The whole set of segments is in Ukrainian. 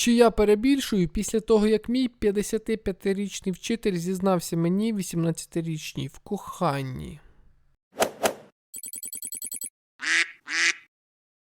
Чи я перебільшую після того, як мій 55-річний вчитель зізнався мені 18-річній в коханні?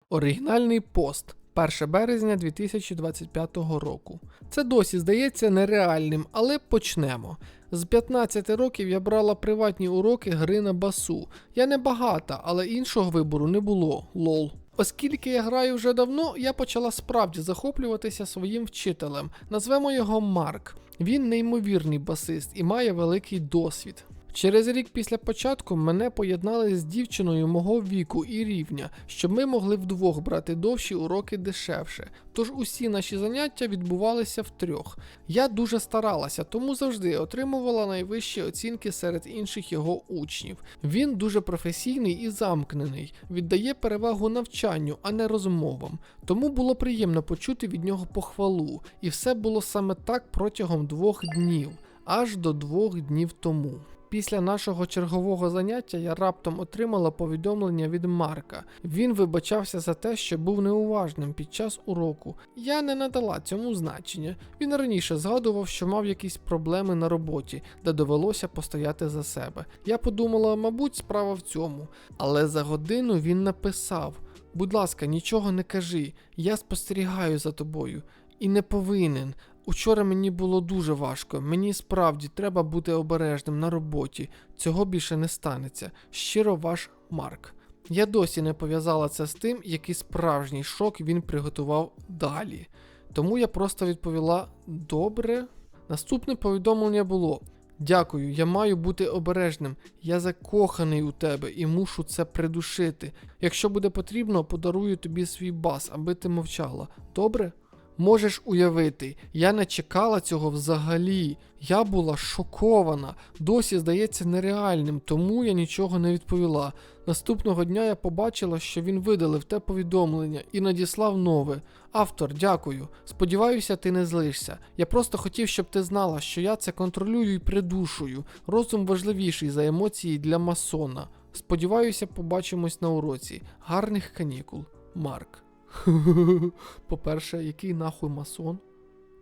Оригінальний пост 1 березня 2025 року. Це досі здається нереальним, але почнемо. З 15 років я брала приватні уроки гри на басу. Я не багата, але іншого вибору не було. Лол. Оскільки я граю вже давно, я почала справді захоплюватися своїм вчителем. Назвемо його Марк. Він неймовірний басист і має великий досвід. Через рік після початку мене поєднали з дівчиною мого віку і рівня, щоб ми могли вдвох брати довші уроки дешевше. Тож усі наші заняття відбувалися втрьох. Я дуже старалася, тому завжди отримувала найвищі оцінки серед інших його учнів. Він дуже професійний і замкнений, віддає перевагу навчанню, а не розмовам. Тому було приємно почути від нього похвалу, і все було саме так протягом двох днів, аж до двох днів тому. Після нашого чергового заняття я раптом отримала повідомлення від Марка. Він вибачався за те, що був неуважним під час уроку. Я не надала цьому значення. Він раніше згадував, що мав якісь проблеми на роботі, де довелося постояти за себе. Я подумала, мабуть, справа в цьому. Але за годину він написав: Будь ласка, нічого не кажи, я спостерігаю за тобою. І не повинен. Учора мені було дуже важко. Мені справді треба бути обережним на роботі. Цього більше не станеться. Щиро ваш Марк. Я досі не пов'язала це з тим, який справжній шок він приготував далі. Тому я просто відповіла: добре. Наступне повідомлення було: Дякую, я маю бути обережним. Я закоханий у тебе і мушу це придушити. Якщо буде потрібно, подарую тобі свій бас, аби ти мовчала. Добре? Можеш уявити, я не чекала цього взагалі. Я була шокована. Досі здається нереальним, тому я нічого не відповіла. Наступного дня я побачила, що він видалив те повідомлення і надіслав нове. Автор, дякую. Сподіваюся, ти не злишся. Я просто хотів, щоб ти знала, що я це контролюю і придушую. Розум важливіший за емоції для масона. Сподіваюся, побачимось на уроці. Гарних канікул. Марк. По-перше, який нахуй масон?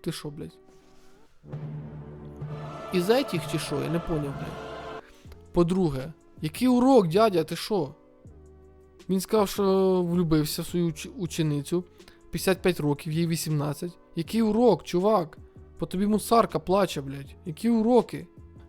Ти що, блядь? Із этих чи що? Я не поняв, блядь. По-друге, який урок, дядя, ти що? Він сказав, що влюбився в свою уч- ученицю. 55 років, їй 18. Який урок, чувак? По тобі мусарка плаче, блядь. Які уроки?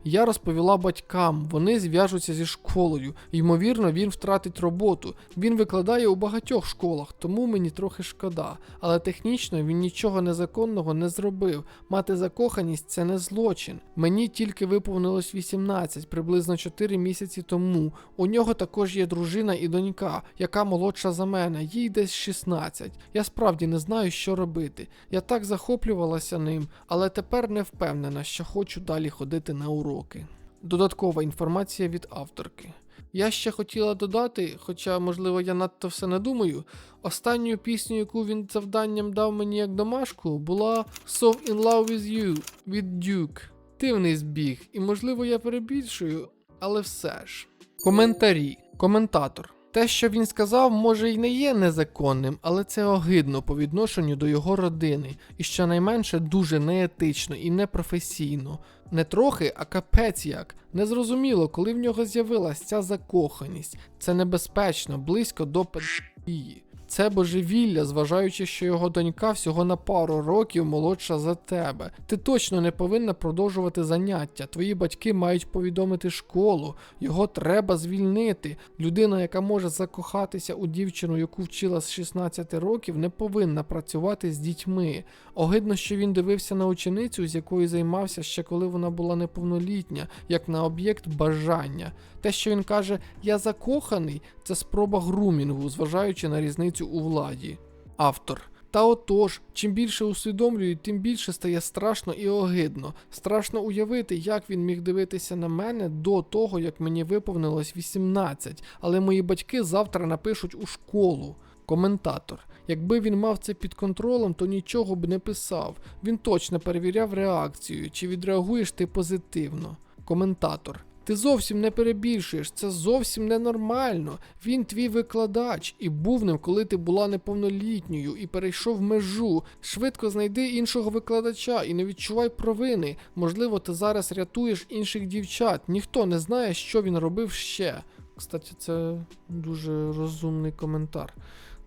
Я розповіла батькам, вони зв'яжуться зі школою. Ймовірно, він втратить роботу. Він викладає у багатьох школах, тому мені трохи шкода. Але технічно він нічого незаконного не зробив. Мати закоханість це не злочин. Мені тільки виповнилось 18, приблизно 4 місяці тому. У нього також є дружина і донька, яка молодша за мене, їй десь 16. Я справді не знаю, що робити. Я так захоплювалася ним, але тепер не впевнена, що хочу далі ходити на уроки. Додаткова інформація від авторки. Я ще хотіла додати, хоча, можливо, я надто все не думаю. Останню пісню, яку він завданням дав мені як домашку, була So in Love with You від Duke. Дивний збіг, і можливо я перебільшую, але все ж. Коментарі. Коментатор. Те, що він сказав, може й не є незаконним, але це огидно по відношенню до його родини, і щонайменше дуже неетично і непрофесійно. Не трохи, а капець як. Незрозуміло, коли в нього з'явилася ця закоханість. Це небезпечно, близько до педії. Це божевілля, зважаючи, що його донька всього на пару років молодша за тебе. Ти точно не повинна продовжувати заняття. Твої батьки мають повідомити школу, його треба звільнити. Людина, яка може закохатися у дівчину, яку вчила з 16 років, не повинна працювати з дітьми. Огидно, що він дивився на ученицю, з якою займався ще коли вона була неповнолітня, як на об'єкт бажання. Те, що він каже, я закоханий, це спроба грумінгу, зважаючи на різницю у владі. Автор. Та отож, чим більше усвідомлюю, тим більше стає страшно і огидно. Страшно уявити, як він міг дивитися на мене до того, як мені виповнилось 18, але мої батьки завтра напишуть у школу. Коментатор. Якби він мав це під контролем, то нічого б не писав. Він точно перевіряв реакцію, чи відреагуєш ти позитивно. Коментатор. Ти зовсім не перебільшуєш, це зовсім ненормально. Він твій викладач і був ним, коли ти була неповнолітньою і перейшов межу. Швидко знайди іншого викладача і не відчувай провини. Можливо, ти зараз рятуєш інших дівчат. Ніхто не знає, що він робив ще. Кстати, це дуже розумний коментар.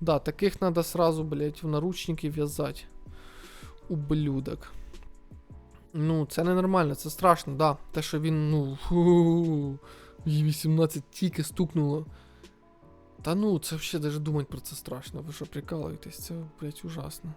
Да, таких треба сразу, блять, в наручники в'язати. Ублюдок. Ну, це ненормально, це страшно, да. Те, що він, ну. фу, Їй 18 тільки стукнуло. Та ну, це взагалі навіть думати про це страшно. Ви що прикалуєтесь? Це, блять, ужасно.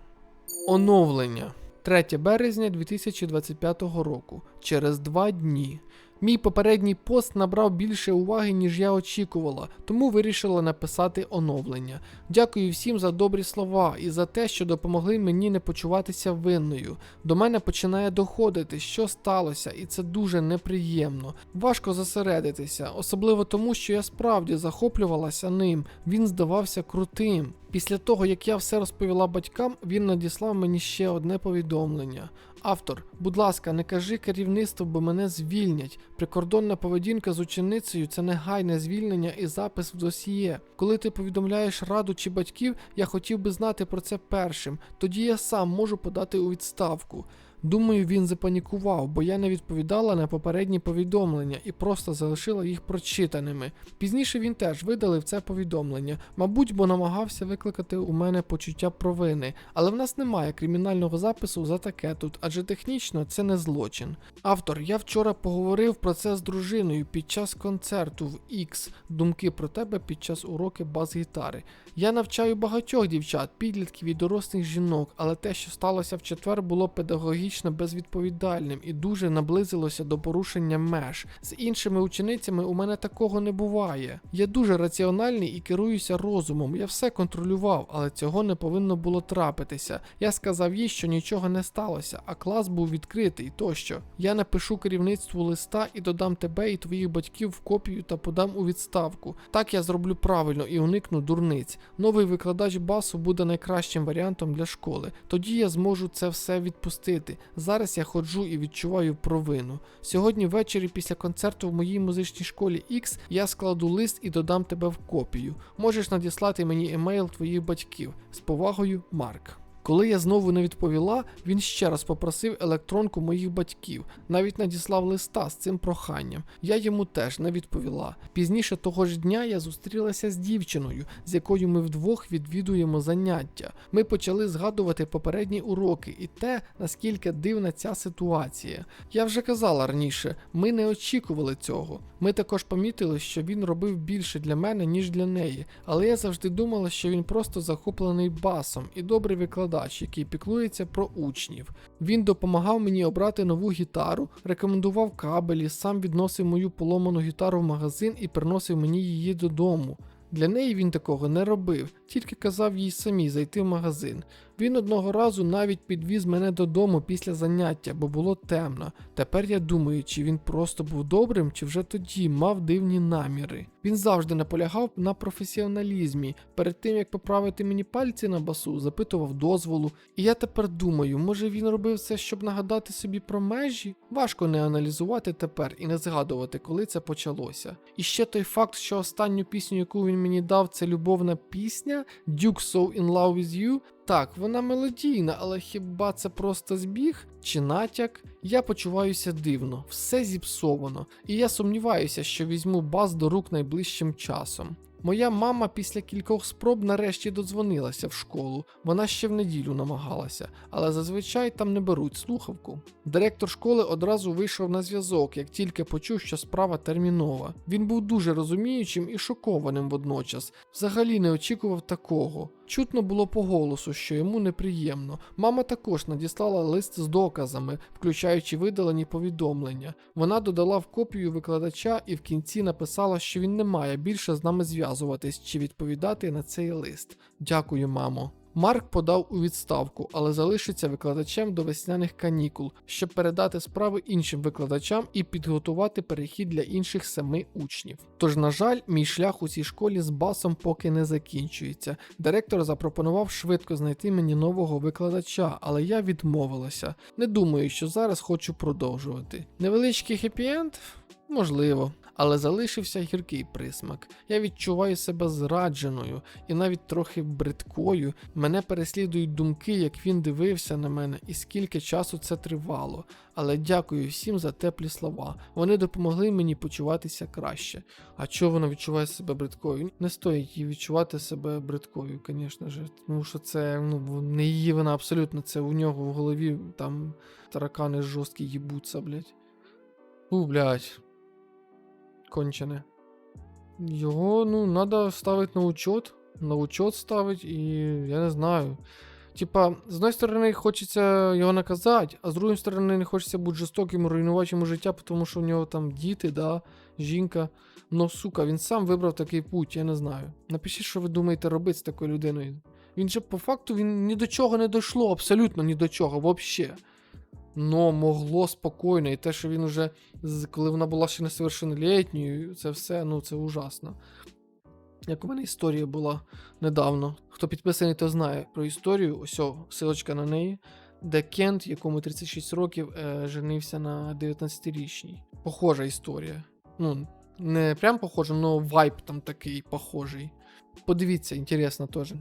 Оновлення. 3 березня 2025 року. Через два дні. Мій попередній пост набрав більше уваги, ніж я очікувала, тому вирішила написати оновлення. Дякую всім за добрі слова і за те, що допомогли мені не почуватися винною. До мене починає доходити, що сталося, і це дуже неприємно. Важко зосередитися, особливо тому, що я справді захоплювалася ним. Він здавався крутим. Після того, як я все розповіла батькам, він надіслав мені ще одне повідомлення. Автор, будь ласка, не кажи керівництву, бо мене звільнять. Прикордонна поведінка з ученицею це негайне звільнення і запис в досьє. Коли ти повідомляєш раду чи батьків, я хотів би знати про це першим. Тоді я сам можу подати у відставку. Думаю, він запанікував, бо я не відповідала на попередні повідомлення і просто залишила їх прочитаними. Пізніше він теж видалив це повідомлення, мабуть, бо намагався викликати у мене почуття провини, але в нас немає кримінального запису за таке тут, адже технічно це не злочин. Автор, я вчора поговорив про це з дружиною під час концерту в X. Думки про тебе під час уроки бас-гітари. Я навчаю багатьох дівчат, підлітків і дорослих жінок, але те, що сталося в четвер, було педагогічно безвідповідальним і дуже наблизилося до порушення меж. З іншими ученицями у мене такого не буває. Я дуже раціональний і керуюся розумом. Я все контролював, але цього не повинно було трапитися. Я сказав їй, що нічого не сталося, а клас був відкритий тощо. Я напишу керівництву листа і додам тебе і твоїх батьків в копію та подам у відставку. Так я зроблю правильно і уникну дурниць. Новий викладач басу буде найкращим варіантом для школи. Тоді я зможу це все відпустити. Зараз я ходжу і відчуваю провину. Сьогодні ввечері після концерту в моїй музичній школі X я складу лист і додам тебе в копію. Можеш надіслати мені емейл твоїх батьків. З повагою, Марк. Коли я знову не відповіла, він ще раз попросив електронку моїх батьків, навіть надіслав листа з цим проханням. Я йому теж не відповіла. Пізніше того ж дня я зустрілася з дівчиною, з якою ми вдвох відвідуємо заняття. Ми почали згадувати попередні уроки і те, наскільки дивна ця ситуація. Я вже казала раніше, ми не очікували цього. Ми також помітили, що він робив більше для мене, ніж для неї, але я завжди думала, що він просто захоплений басом і добрий викладач, який піклується про учнів. Він допомагав мені обрати нову гітару, рекомендував кабелі, сам відносив мою поломану гітару в магазин і приносив мені її додому. Для неї він такого не робив, тільки казав їй самі зайти в магазин. Він одного разу навіть підвіз мене додому після заняття, бо було темно. Тепер я думаю, чи він просто був добрим, чи вже тоді мав дивні наміри. Він завжди наполягав на професіоналізмі. Перед тим як поправити мені пальці на басу, запитував дозволу. І я тепер думаю, може він робив це, щоб нагадати собі про межі? Важко не аналізувати тепер і не згадувати, коли це почалося. І ще той факт, що останню пісню, яку він мені дав, це любовна пісня Duke So In Love With You. Так, вона мелодійна, але хіба це просто збіг чи натяк? Я почуваюся дивно, все зіпсовано, і я сумніваюся, що візьму бас до рук найближчим часом. Моя мама після кількох спроб нарешті додзвонилася в школу. Вона ще в неділю намагалася, але зазвичай там не беруть слухавку. Директор школи одразу вийшов на зв'язок, як тільки почув, що справа термінова. Він був дуже розуміючим і шокованим водночас. Взагалі не очікував такого. Чутно було по голосу, що йому неприємно. Мама також надіслала лист з доказами, включаючи видалені повідомлення. Вона додала в копію викладача і в кінці написала, що він не має більше з нами зв'язуватись чи відповідати на цей лист. Дякую, мамо. Марк подав у відставку, але залишиться викладачем до весняних канікул, щоб передати справи іншим викладачам і підготувати перехід для інших семи учнів. Тож, на жаль, мій шлях у цій школі з басом поки не закінчується. Директор запропонував швидко знайти мені нового викладача, але я відмовилася. Не думаю, що зараз хочу продовжувати. Невеличкий хеппі-енд? Можливо, але залишився гіркий присмак. Я відчуваю себе зрадженою і навіть трохи бридкою. Мене переслідують думки, як він дивився на мене і скільки часу це тривало. Але дякую всім за теплі слова. Вони допомогли мені почуватися краще. А чого вона відчуває себе бридкою? Не стоїть їй відчувати себе бридкою, звісно ж. Тому що це ну, не її вина абсолютно. Це у нього в голові там таракани жорсткі їбуться, блядь. У, блядь. Кончене. Його, ну, надо ставити на учет. На учет ставить, і я не знаю. Типа, з одної сторони, хочеться його наказати, а з другої сторони, не хочеться бути жорстоким, руйнувати йому життя, тому що у нього там діти, да, жінка. Ну, сука, він сам вибрав такий путь, я не знаю. Напишіть, що ви думаєте робити з такою людиною. Він же по факту він ні до чого не дійшло, абсолютно ні до чого, взагалі. Но могло спокійно, і те, що він уже, коли вона була ще несовершеннолітньою, це все, ну це ужасно. Як у мене історія була недавно. Хто підписаний, то знає про історію. Ось, силочка на неї, де Кент, якому 36 років, е, женився на 19-річній. Похожа історія. Ну, не прям похожа, але вайб там такий похожий. Подивіться, інтересно теж.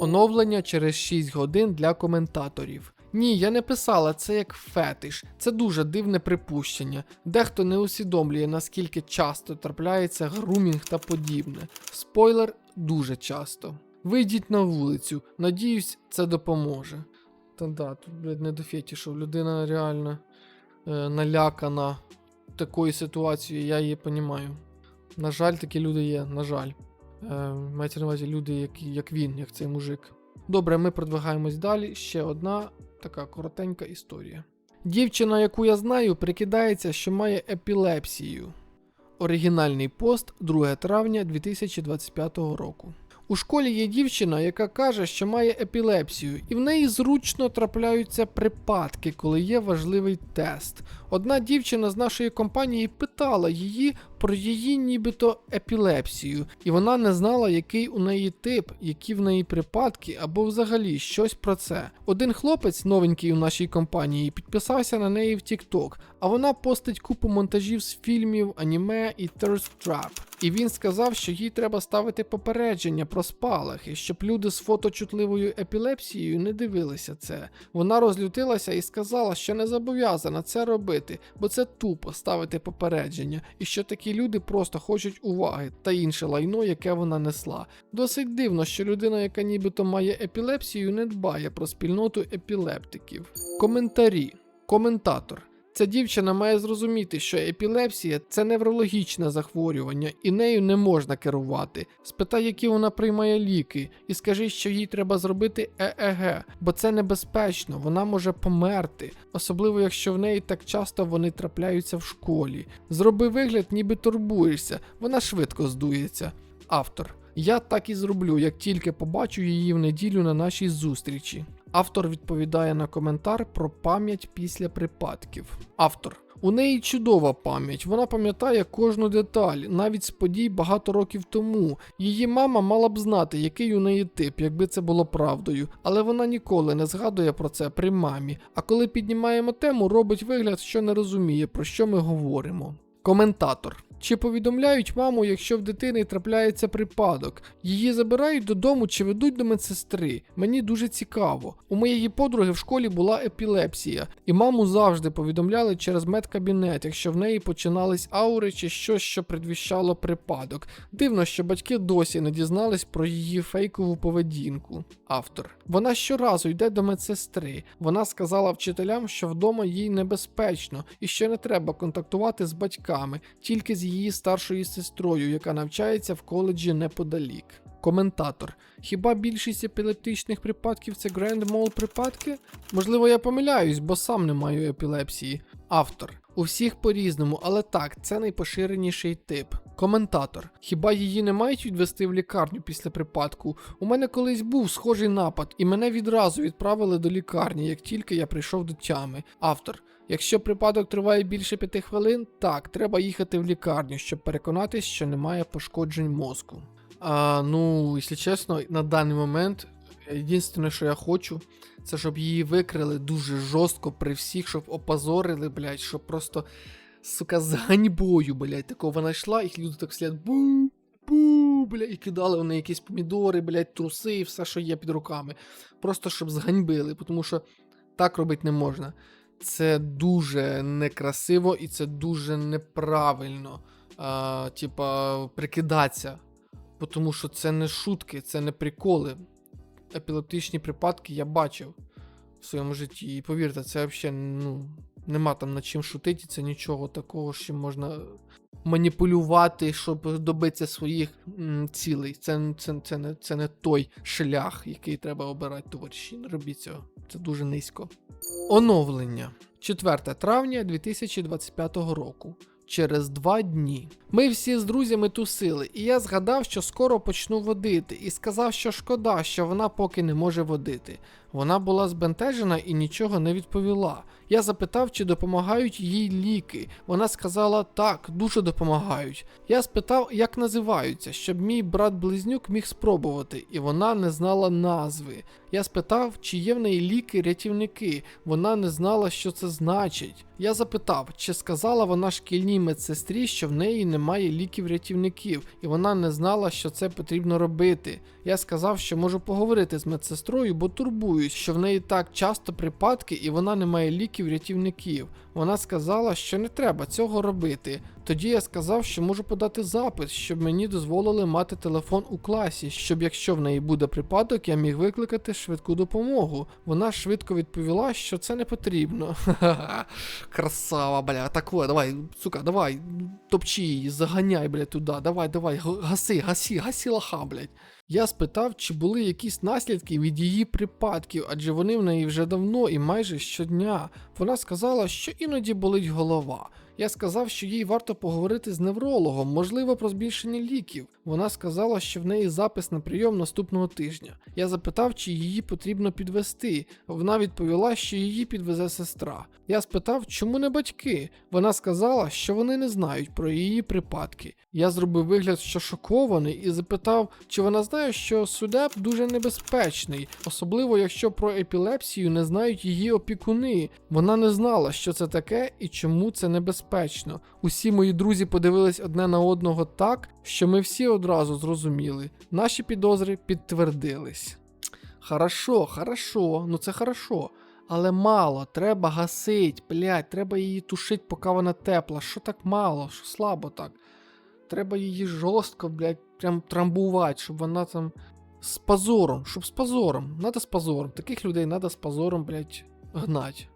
Оновлення через 6 годин для коментаторів. Ні, я не писала це як фетиш. Це дуже дивне припущення. Дехто не усвідомлює, наскільки часто трапляється грумінг та подібне. Спойлер дуже часто. Вийдіть на вулицю, надіюсь, це допоможе. Та да, тут, блядь, не до фетішів. Людина реально е, налякана такою ситуацією, я її розумію. На жаль, такі люди є, на жаль. Е, мається на увазі люди, як, як він, як цей мужик. Добре, ми продвигаємось далі. Ще одна така коротенька історія. Дівчина, яку я знаю, прикидається, що має епілепсію. Оригінальний пост 2 травня 2025 року. У школі є дівчина, яка каже, що має епілепсію, і в неї зручно трапляються припадки, коли є важливий тест. Одна дівчина з нашої компанії питала її про її нібито епілепсію, і вона не знала, який у неї тип, які в неї припадки, або взагалі щось про це. Один хлопець, новенький у нашій компанії, підписався на неї в TikTok, а вона постить купу монтажів з фільмів, аніме і Thirst Trap. І він сказав, що їй треба ставити попередження про спалахи, щоб люди з фоточутливою епілепсією не дивилися це. Вона розлютилася і сказала, що не зобов'язана це робити, бо це тупо ставити попередження, і що такі люди просто хочуть уваги та інше лайно, яке вона несла. Досить дивно, що людина, яка нібито має епілепсію, не дбає про спільноту епілептиків. Коментарі. Коментатор. Ця дівчина має зрозуміти, що епілепсія це неврологічне захворювання, і нею не можна керувати. Спитай, які вона приймає ліки, і скажи, що їй треба зробити ЕЕГ, бо це небезпечно, вона може померти, особливо якщо в неї так часто вони трапляються в школі. Зроби вигляд, ніби турбуєшся, вона швидко здується. Автор. Я так і зроблю, як тільки побачу її в неділю на нашій зустрічі. Автор відповідає на коментар про пам'ять після припадків. Автор. У неї чудова пам'ять, вона пам'ятає кожну деталь, навіть з подій багато років тому. Її мама мала б знати, який у неї тип, якби це було правдою, але вона ніколи не згадує про це при мамі. А коли піднімаємо тему, робить вигляд, що не розуміє, про що ми говоримо. Коментатор. Чи повідомляють маму, якщо в дитини трапляється припадок? Її забирають додому чи ведуть до медсестри? Мені дуже цікаво. У моєї подруги в школі була епілепсія, і маму завжди повідомляли через медкабінет, якщо в неї починались аури чи щось, що предвіщало припадок. Дивно, що батьки досі не дізнались про її фейкову поведінку. Автор. Вона щоразу йде до медсестри. Вона сказала вчителям, що вдома їй небезпечно і що не треба контактувати з батьками, тільки з її старшою сестрою, яка навчається в коледжі неподалік. Коментатор. Хіба більшість епілептичних припадків це Grand Mall припадки? Можливо, я помиляюсь, бо сам не маю епілепсії. Автор. У всіх по-різному, але так, це найпоширеніший тип. Коментатор. Хіба її не мають відвести в лікарню після припадку? У мене колись був схожий напад, і мене відразу відправили до лікарні, як тільки я прийшов до тями. Автор. Якщо припадок триває більше п'яти хвилин, так, треба їхати в лікарню, щоб переконатись, що немає пошкоджень мозку. А, ну, якщо чесно, на даний момент єдине, що я хочу, це щоб її викрили дуже жорстко при всіх, щоб опозорили, блядь, щоб просто сука, з ганьбою, блядь, такого вона йшла, і люди так слід бу, бу, блядь, і кидали вони якісь помідори, блядь, труси і все, що є під руками. Просто щоб зганьбили, тому що так робити не можна. Це дуже некрасиво і це дуже неправильно. А, типа, прикидатися. Тому що це не шутки, це не приколи. Епілептичні припадки я бачив в своєму житті. І повірте, це взагалі ну, нема там над чим шутити, це нічого такого, що можна маніпулювати, щоб добитися своїх цілей. Це, це, це, не, це не той шлях, який треба обирати, товариші. Не робіть цього. Це дуже низько. Оновлення 4 травня 2025 року. Через два дні. Ми всі з друзями тусили, і я згадав, що скоро почну водити, і сказав, що шкода, що вона поки не може водити. Вона була збентежена і нічого не відповіла. Я запитав, чи допомагають їй ліки. Вона сказала так, дуже допомагають. Я спитав, як називаються, щоб мій брат-близнюк міг спробувати, і вона не знала назви. Я спитав, чи є в неї ліки-рятівники. Вона не знала, що це значить. Я запитав, чи сказала вона шкільній медсестрі, що в неї немає ліків-рятівників, і вона не знала, що це потрібно робити. Я сказав, що можу поговорити з медсестрою, бо турбуюсь, що в неї так часто припадки, і вона не має ліків-рятівників. Вона сказала, що не треба цього робити. Тоді я сказав, що можу подати запит, щоб мені дозволили мати телефон у класі, щоб якщо в неї буде припадок, я міг викликати швидку допомогу. Вона швидко відповіла, що це не потрібно. Красава, бля. Так от, давай, сука, давай, топчи її, заганяй, бля, туди. Давай, давай, гаси, гаси, гаси лоха, блядь. Я спитав, чи були якісь наслідки від її припадків, адже вони в неї вже давно і майже щодня. Вона сказала, що іноді болить голова. Я сказав, що їй варто поговорити з неврологом, можливо, про збільшення ліків. Вона сказала, що в неї запис на прийом наступного тижня. Я запитав, чи її потрібно підвести. Вона відповіла, що її підвезе сестра. Я спитав, чому не батьки. Вона сказала, що вони не знають про її припадки. Я зробив вигляд, що шокований, і запитав, чи вона знає, що судеб дуже небезпечний, особливо якщо про епілепсію не знають її опікуни. Вона не знала, що це таке і чому це небезпечно. Усі мої друзі подивились одне на одного так, що ми всі одразу зрозуміли. Наші підозри підтвердились. Хорошо, хорошо, ну це хорошо. Але мало, треба гасить, блядь, треба її тушити, поки вона тепла. Що так мало, що слабо так. Треба її жорстко, блядь, прям трамбувати, щоб вона там з позором, щоб з позором. Надо з позором. Таких людей треба з позором, блядь, гнать.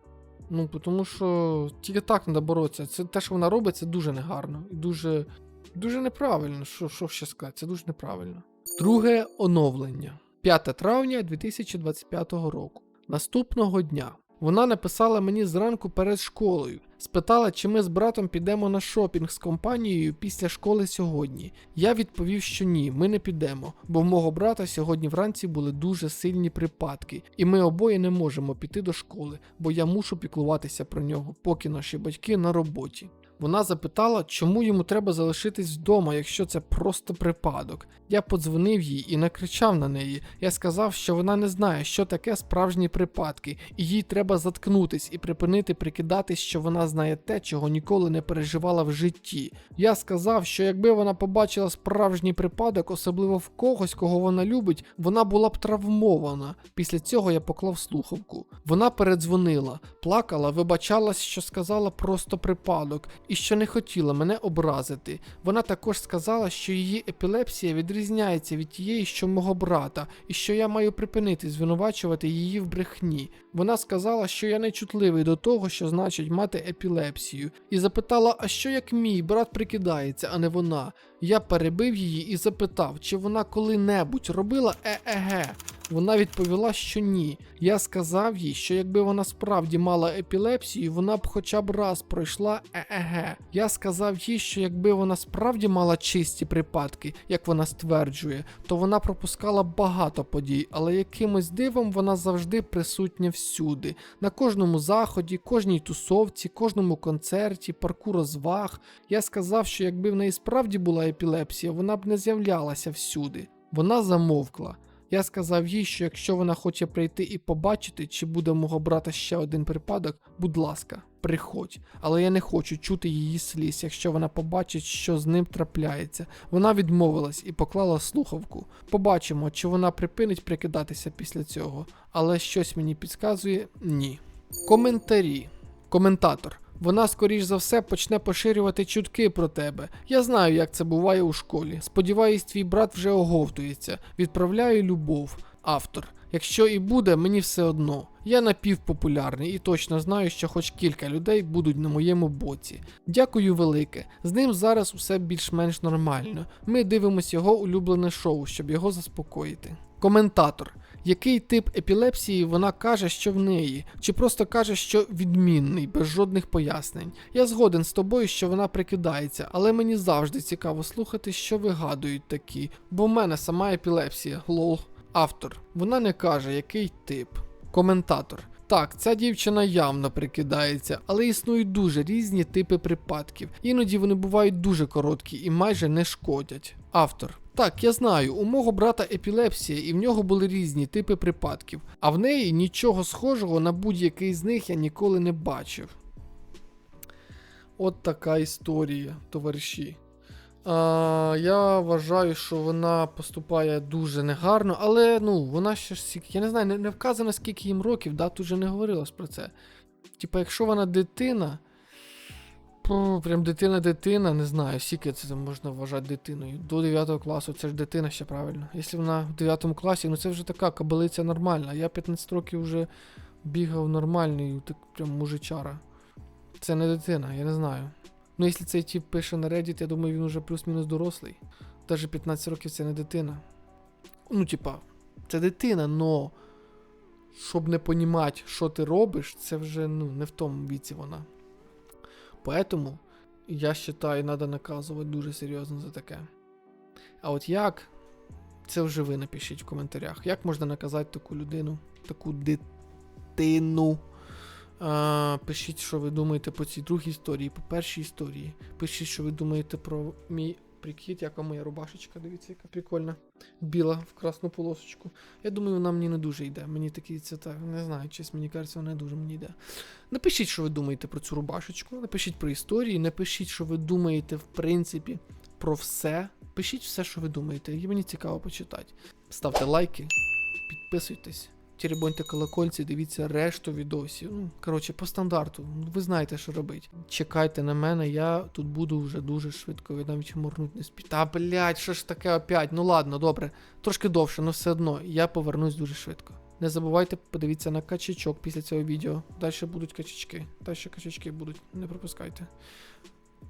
Ну, тому що тільки так треба боротися. Це те, що вона робить, це дуже негарно. І дуже, дуже неправильно. Що, що ще сказати? Це дуже неправильно. Друге оновлення. 5 травня 2025 року. Наступного дня. Вона написала мені зранку перед школою, спитала, чи ми з братом підемо на шопінг з компанією після школи сьогодні. Я відповів, що ні, ми не підемо, бо в мого брата сьогодні вранці були дуже сильні припадки, і ми обоє не можемо піти до школи, бо я мушу піклуватися про нього, поки наші батьки на роботі. Вона запитала, чому йому треба залишитись вдома, якщо це просто припадок. Я подзвонив їй і накричав на неї. Я сказав, що вона не знає, що таке справжні припадки, і їй треба заткнутись і припинити прикидатись, що вона знає те, чого ніколи не переживала в житті. Я сказав, що якби вона побачила справжній припадок, особливо в когось, кого вона любить, вона була б травмована. Після цього я поклав слухавку. Вона передзвонила, плакала, вибачалась, що сказала просто припадок і що не хотіла мене образити. Вона також сказала, що її епілепсія відрізняється від тієї, що мого брата, і що я маю припинити звинувачувати її в брехні. Вона сказала, що я нечутливий до того, що значить мати епілепсію, і запитала, а що як мій брат прикидається, а не вона. Я перебив її і запитав, чи вона коли-небудь робила е-еге. Вона відповіла, що ні. Я сказав їй, що якби вона справді мала епілепсію, вона б хоча б раз пройшла ЕЕГ. Я сказав їй, що якби вона справді мала чисті припадки, як вона стверджує, то вона пропускала багато подій, але якимось дивом вона завжди присутня всюди, на кожному заході, кожній тусовці, кожному концерті, парку розваг. Я сказав, що якби в неї справді була епілепсія, вона б не з'являлася всюди. Вона замовкла. Я сказав їй, що якщо вона хоче прийти і побачити, чи буде мого брата ще один припадок, будь ласка. приходь. Але я не хочу чути її сліз, якщо вона побачить, що з ним трапляється. Вона відмовилась і поклала слухавку. Побачимо, чи вона припинить прикидатися після цього. Але щось мені підказує ні. Коментарі. Коментатор. Вона, скоріш за все, почне поширювати чутки про тебе. Я знаю, як це буває у школі. Сподіваюсь, твій брат вже оговтується. Відправляю любов. Автор. Якщо і буде, мені все одно. Я напівпопулярний і точно знаю, що хоч кілька людей будуть на моєму боці. Дякую велике. З ним зараз усе більш-менш нормально. Ми дивимося його улюблене шоу, щоб його заспокоїти. Коментатор. Який тип епілепсії вона каже, що в неї, чи просто каже, що відмінний, без жодних пояснень. Я згоден з тобою, що вона прикидається, але мені завжди цікаво слухати, що вигадують такі, бо в мене сама епілепсія, лол. Автор. Вона не каже, який тип. Коментатор. Так, ця дівчина явно прикидається, але існують дуже різні типи припадків. Іноді вони бувають дуже короткі і майже не шкодять. Автор. Так, я знаю, у мого брата епілепсія, і в нього були різні типи припадків, а в неї нічого схожого на будь-який з них я ніколи не бачив. От така історія, товариші. А, я вважаю, що вона поступає дуже негарно, але ну, вона ще ж Я не знаю, не, не вказано, скільки їм років, да, тут же не говорилось про це. Типа, якщо вона дитина. Пу, прям дитина-дитина, не знаю, скільки це можна вважати дитиною. До 9 класу, це ж дитина ще правильно. Якщо вона в 9 класі, ну це вже така кабелиця нормальна. Я 15 років вже бігав нормальний, так прям мужичара. Це не дитина, я не знаю. Ну, якщо цей тип пише на Reddit, я думаю, він уже плюс-мінус дорослий. Даже 15 років це не дитина. Ну, типа, це дитина, но щоб не понімати, що ти робиш, це вже ну, не в тому віці вона. Поэтому я вважаю, надо наказувати дуже серйозно за таке. А от як? Це вже ви напишіть в коментарях. Як можна наказати таку людину, таку дитину? А, пишіть, що ви думаєте по цій другій історії, по першій історії. Пишіть, що ви думаєте про мій прикид, яка моя рубашечка, дивіться, яка прикольна. Біла в красну полосочку. Я думаю, вона мені не дуже йде. Мені такі це не знаю, чесно, мені кажеться, вона не дуже мені йде. Напишіть, що ви думаєте про цю рубашечку, напишіть про історії, напишіть, що ви думаєте, в принципі, про все. Пишіть все, що ви думаєте, і мені цікаво почитати. Ставте лайки, підписуйтесь, теребоньте колокольці, дивіться решту відосів. Ну, коротше, по стандарту. Ну, Ви знаєте, що робити. Чекайте на мене, я тут буду вже дуже швидко, ви навіть моргнуть не спіть. Та блять, що ж таке опять? Ну ладно, добре. Трошки довше, але все одно я повернусь дуже швидко. Не забувайте подивитися на качачок після цього відео. Далі будуть качачки. Далі качачки будуть, не пропускайте.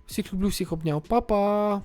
Всіх люблю, всіх обняв. Па-па!